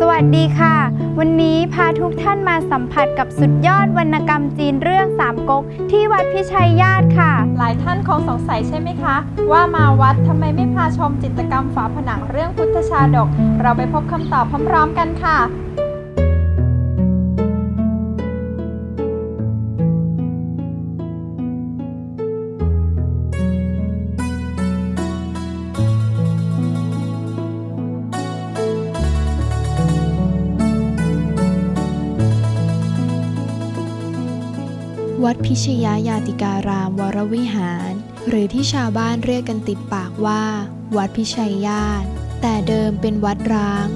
สวัสดีค่ะ วันนี้พาทุกท่านมาสัมผัสกับสุดยอดวรรณกรรมจีนเรื่องสามก๊กที่วัดพิชัยญาติค่ะ หลายท่านคงสงสัยใช่ไหมคะ ว่ามาวัดทำไมไม่พาชมจิตรกรรมฝาผนังเรื่องพุทธชาดก เราไปพบคำตอบพร้อมๆกันค่ะ วัดพิชยายาติการามวรวิหาร หรือที่ชาวบ้านเรียกกันติดปากว่า วัดพิชัยญาติ แต่เดิมเป็นวัดร้าง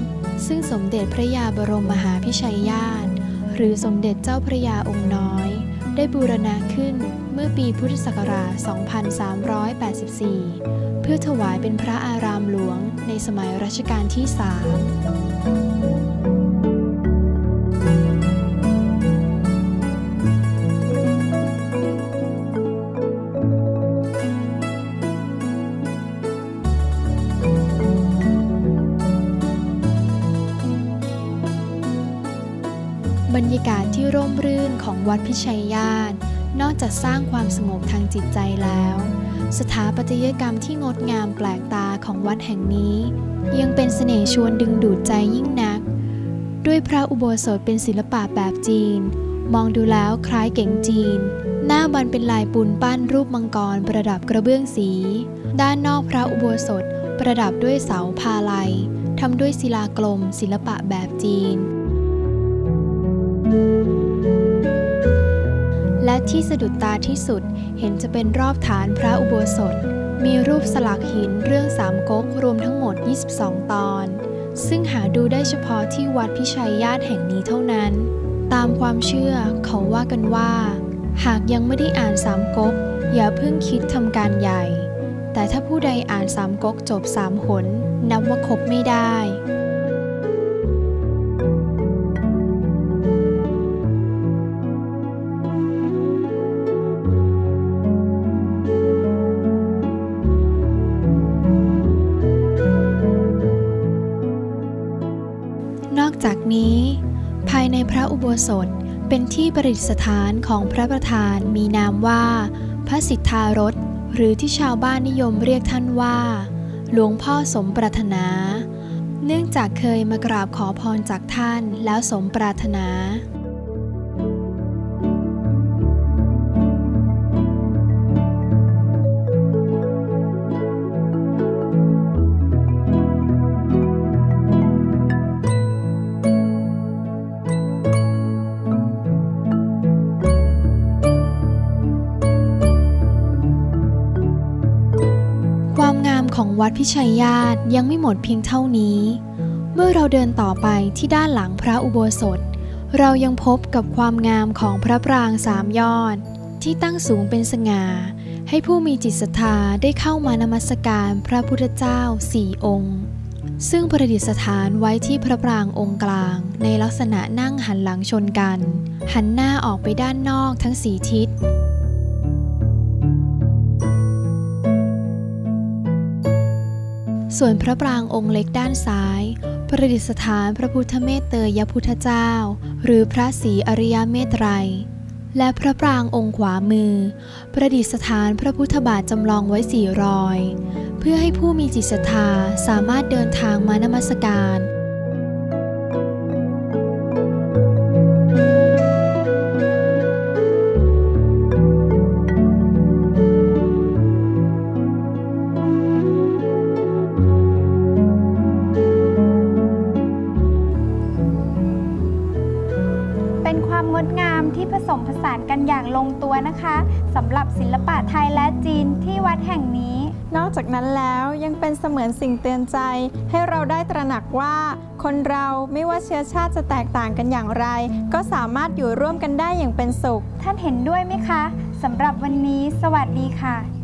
ซึ่งสมเด็จพระยาบรมมหาพิชัยญาติ หรือสมเด็จเจ้าพระยาองค์น้อย ได้บูรณะขึ้นเมื่อปีพุทธศักราช 2384 เพื่อถวายเป็นพระอารามหลวงในสมัยรัชกาลที่สาม ที่ร่มรื่นของวัดพิชัยญาติ นอกจากสร้างความสงบทางจิตใจแล้ว สถาปัตยกรรมที่งดงามแปลกตาของวัดแห่งนี้ ยังเป็นเสน่ห์ชวนดึงดูดใจยิ่งนัก ด้วยพระอุโบสถเป็นศิลปะแบบจีน มองดูแล้วคล้ายเก๋งจีน หน้าบันเป็นลายปูนปั้นรูปมังกรประดับกระเบื้องสี ด้านนอกพระอุโบสถประดับด้วยเสาพาลัยทำด้วยศิลากลมศิลปะแบบจีน และที่สะดุดตาที่สุดเห็นจะเป็นรอบฐานพระอุโบสถ มีรูปสลักหินเรื่องสามก๊กรวมทั้งหมด 22 ตอน ซึ่งหาดูได้เฉพาะที่วัดพิชัยญาติแห่งนี้เท่านั้น ตามความเชื่อเขาว่ากันว่า หากยังไม่ได้อ่านสามก๊กอย่าเพิ่งคิดทำการใหญ่ แต่ถ้าผู้ใดอ่านสามก๊กจบสามหน นับว่าครบไม่ได้ นี้ ภายในพระอุโบสถเป็นที่ประดิษฐานของพระประธานมีนามว่า พระสิทธารถ หรือที่ชาวบ้านนิยมเรียกท่านว่า หลวงพ่อสมปรารถนา เนื่องจากเคยมากราบขอพรจากท่านแล้วสมปรารถนา ของวัดพิชัยญาติยังไม่หมดเพียงเท่านี้ เมื่อเราเดินต่อไปที่ด้านหลังพระอุโบสถ เรายังพบกับความงามของพระปรางสามยอด ที่ตั้งสูงเป็นสง่า ให้ผู้มีจิตศรัทธาได้เข้ามานมัสการพระพุทธเจ้าสี่องค์ซึ่งประดิษฐานไว้ที่พระปรางองค์กลาง ในลักษณะนั่งหันหลังชนกัน หันหน้าออกไปด้านนอกทั้งสี่ทิศ ส่วนพระปรางองค์เล็กด้านซ้าย ประดิษฐานพระพุทธเมตเตยพุทธเจ้า หรือพระศรีอริยเมตไตร และพระปรางองค์ขวามือ ประดิษฐานพระพุทธบาทจำลองไว้สี่รอย เพื่อให้ผู้มีจิตศรัทธาสามารถเดินทางมานมัสการ ที่ผสมผสานกันอย่างลงตัวนะคะสำหรับศิลปะไทยและจีนที่วัดแห่งนี้ นอกจากนั้นแล้วยังเป็นเสมือนสิ่งเตือนใจ ให้เราได้ตระหนักว่า คนเราไม่ว่าเชื้อชาติจะแตกต่างกันอย่างไร ก็สามารถอยู่ร่วมกันได้อย่างเป็นสุข ท่านเห็นด้วยไหมคะสำหรับวันนี้ สวัสดีค่ะ